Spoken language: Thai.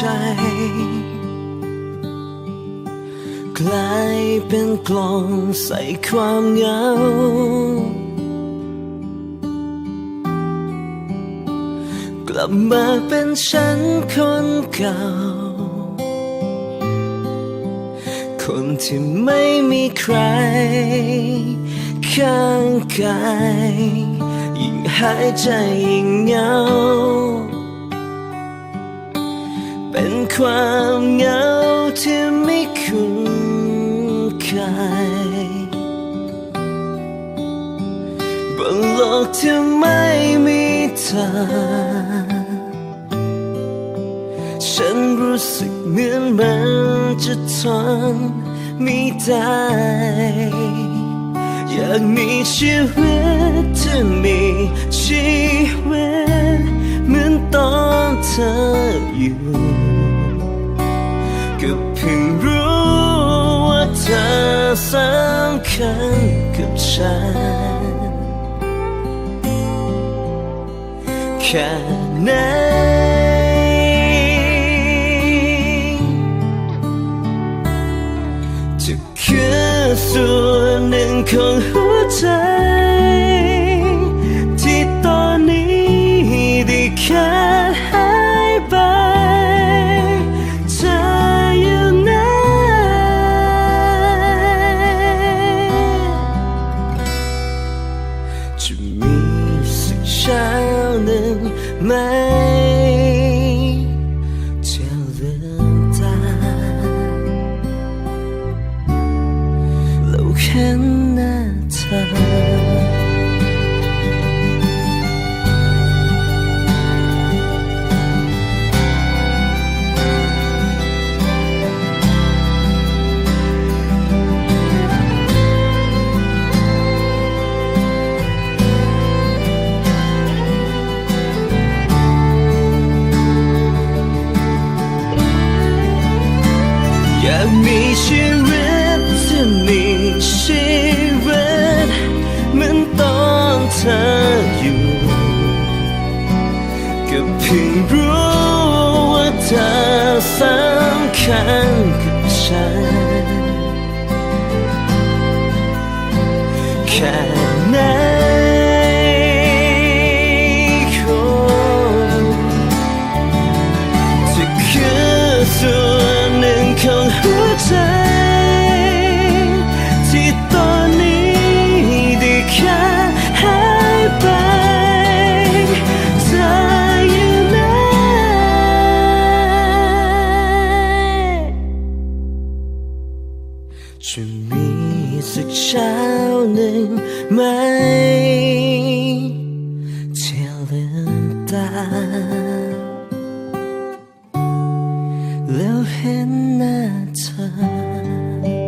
ใจกลายเป็นกล่องใส่ความเหงา กลับมาเป็นฉันคนเก่า คนที่ไม่มีใคร ข้างกายยิ่งหายใจยิ่งเหงา เป็นความเหงาที่ไม่คุ้นเคยบนโลกที่ไม่มีเธอ ฉันรู้สึกเหมือนมันจะทนไม่ได้ อยากมีชีวิตที่มีชีวิตเหมือนตอนเธออยู่ก็เพิ่งรู้ว่าเธอสำคัญกับฉัน แค่ไหนจะคือส่วนหนึ่งของหัวใจ ไหมจะลืม มีชีวิตที่มีชีวิตเหมือนตอนเธออยู่ก็เพียงรู้ว่าเธอสำคัญ จะมีสักเช้าหนึ่งไหมที่ลืมตา แล้วเห็นหน้าเธอ